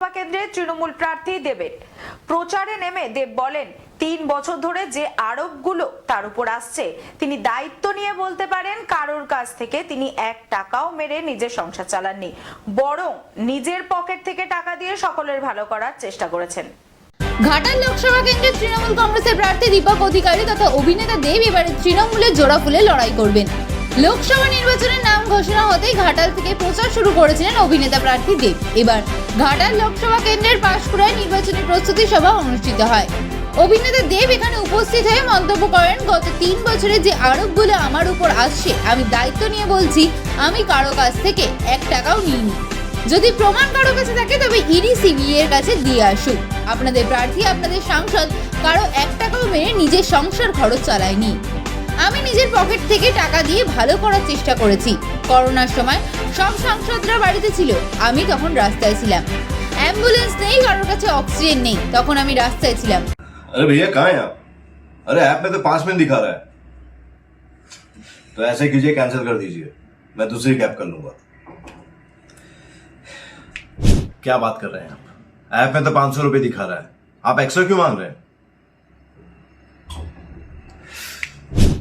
কেন্দ্রে তৃণমূল প্রার্থী দেবের প্রচারে নেমে দেব বলেন, তিন বছর ধরে যে আরোপগুলো তার উপর আসছে, তিনি দায়িত্ব নিয়ে বলতে পারেন, কারোর কাছ থেকে তিনি এক টাকাও মেরে নিজের সংসার চালাননি, বরং নিজের পকেট থেকে টাকা দিয়ে সকলের ভালো করার চেষ্টা করেছেন। ঘাটাল লোকসভা কেন্দ্রে তৃণমূল কংগ্রেসের প্রার্থী দীপক অধিকারী তথা অভিনেতা দেব এবারে তৃণমূলের জোড়া ফুলে লড়াই করবেন। লোকসভা নির্বাচনের নাম ঘোষণা হতেই ঘাটাল থেকে প্রচার শুরু করেছিলেন অভিনেতা প্রার্থী দেব। এবার ঘাটাল লোকসভা কেন্দ্রের পাঁশকুড়ায় নির্বাচনী প্রস্তুতি সভা অনুষ্ঠিত হয়। অভিনেতা দেব এখানে উপস্থিত হয়ে মন্তব্য করেন, গত তিন বছরে যে আরোপগুলো আমার উপর আসছে, আমি দায়িত্ব নিয়ে বলছি, আমি কারও কাছ থেকে এক টাকাও নিইনি। যদি প্রমাণ কারও কাছে থাকে, তবে ইডি সিবিআই এর কাছে দিয়ে আসুক। আপনাদের প্রার্থী, আপনাদের সাংসদ, কারও এক টাকাও মেনে নিজের সংসার খরচ চালায়নি। আমি নিজের পকেট থেকে টাকা দিয়ে ভালো করার চেষ্টা করেছি করোনার সময় সব সাংসদরা বাড়িতে ছিল আমি তখন রাস্তায় ছিলাম অ্যাম্বুলেন্স নেই কারোর কাছে অক্সিজেন নেই তখন আমি রাস্তায় ছিলাম अरे भैया कहाँ हैं आप अरे ऐप में तो पांच मिनट दिखा रहा है तो ऐसे कीजिए कैंसिल कर दीजिए मैं दूसरी कैब कर लूंगा क्या बात कर रहे हैं आप ऐप में तो पांच सौ रुपये दिखा रहा है आप एक्स्ट्रा क्यों मांग रहे हैं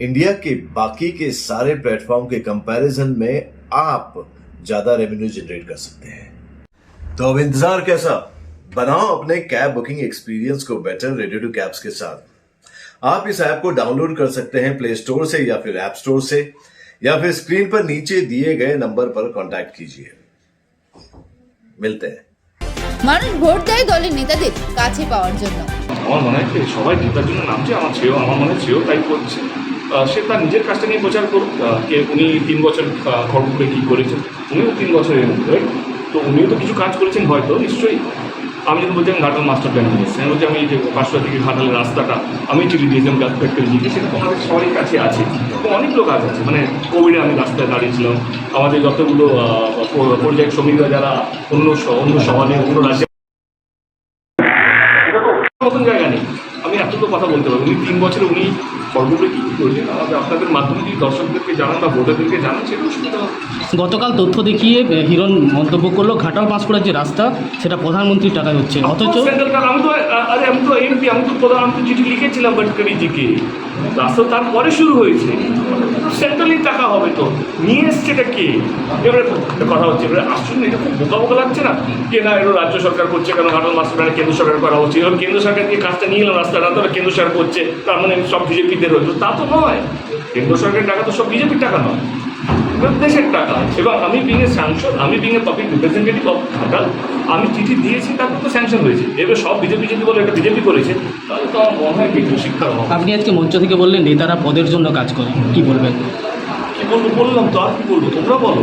इंडिया के बाकी के सारे प्लेटफॉर्म के कंपैरिजन में आप ज्यादा रेवेन्यू जनरेट कर सकते हैं तो अब इंतजार कैसा बनाओ अपने कैब बुकिंग एक्सपीरियंस को बेटर रेडी टू कैब्स के साथ आप इस ऐप को डाउनलोड कर सकते हैं प्ले स्टोर से या फिर ऐप स्टोर से या फिर स्क्रीन पर नीचे दिए गए नंबर पर कांटेक्ट कीजिए मिलते हैं মানুষ ভোট দেয় দলের নেতাদের কাছে পাওয়ার জন্য আমার মনে হয় কি সবাই জেতার জন্য নামছে আমার ছেলেও আমার মনে হয় ছেলেও তাই করছে আহ, সে তার নিজের কাজটা নিয়ে প্রচার করুক কে উনি তিন বছর খড়গপুরে কী করেছেন উনিও তিন বছরের মধ্যে। তো উনিও তো কিছু কাজ করেছেন হয়তো নিশ্চয়ই। আমি যদি বলছি আমি ঘাটাল মাস্টার প্ল্যান নিয়েছি আমি বলছি আমি যে পাঁচশো থেকে ঘাটালের রাস্তাটা আমি চিঠি দিয়েছিলাম গ্যাস ফ্যাক্টরি সেটা তো আমাদের সবারই কাছে আছে। এবং অনেক লোক কাজ আছে। মানে কোভিডে আমি রাস্তায় দাঁড়িয়েছিলাম। আমাদের যতগুলো আহ, প- শ্রমিকরা যারা অন্য অন্য সমাজে অন্য রাজ্যে মতন জায়গা নেই। আমি কথা বলতে পারব। উনি তিন বছরে উনি সর্বোপরি কী কী করেছেন? আমাদের আপনাদের মাধ্যমে যদি দর্শকদেরকে জানান বা ভোটারদেরকে জানান সেটাও সুবিধা। গতকাল তথ্য দেখিয়ে হিরণ মন্তব্য করল ঘাটাল পাঁশকুড়ার যে রাস্তা সেটা প্রধানমন্ত্রীর টাকায় হচ্ছে। অথচ আমি তো আরে আমি তো এমপি আমি তো প্রধান চিঠি লিখেছিলাম চিঠি লিখেছিলাম রাস্তা তারপরে শুরু হয়েছে। সেন্ট্রালি টাকা হবে তো। নিয়ে এসছে এটা কে? এবারে কথা হচ্ছে, এবারে আশ্চর্য এটা খুব বোকা বোকা লাগছে না? কে না এগুলো রাজ্য সরকার করছে কেন? ঘাটল মাস্টার প্ল্যানে কেন্দ্র সরকার করা উচিত এবার কেন্দ্র সরকার দিয়ে কাজটা নিয়ে এলাম রাস্তাটা রাত কেন্দ্র সরকার করছে। তার মানে সব বিজেপিদের হয়েছে তা তো নয়। কেন্দ্র সরকারের টাকা তো সব বিজেপির টাকা নয়। দেশের টাকা। এবং আমি বিং এ সাংসদ আমি being a public representative of Ghatal আমি চিঠি দিয়েছি তারপর তো স্যাংশন হয়েছে। এবার সব বিজেপি যদি বলে এটা বিজেপি করেছে তাহলে তো আমার মনে হয় কিছু শিক্ষার অভাব। আপনি আজকে মঞ্চ থেকে বললেন নেতারা পদের জন্য কাজ করে। কি বলবেন? কি বলব? বললাম তো আর কি বলব? তোমরা বলো।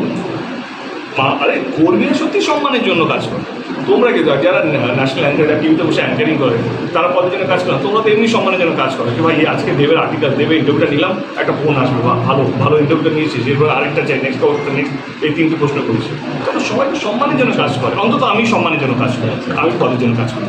আরে কর্মীরা সত্যি সম্মানের জন্য কাজ করে। তোমরা কিন্তু যারা ন্যাশনাল অ্যাঙ্কার টিভিতে বসে অ্যাঙ্কারিং করে, তারা পদের জন্য কাজ করে? তোমরা তো এমনি সম্মানের জন্য কাজ করো। যে ভাই, আজকে দেবের আর্টিকেল দেবে ইন্টারভিউটা নিলাম, একটা ফোন আসবে, বা ভালো ভালো ইন্টারভিউটা নিয়েছিস এরপর আরেকটা চাই নেক্সট নেক্সট এই তিনটে প্রশ্ন করেছি। তবে সবাই তো সম্মানের জন্য কাজ করে, অন্তত আমি সম্মানের জন্য কাজ করি, আমি পদের জন্য কাজ করি?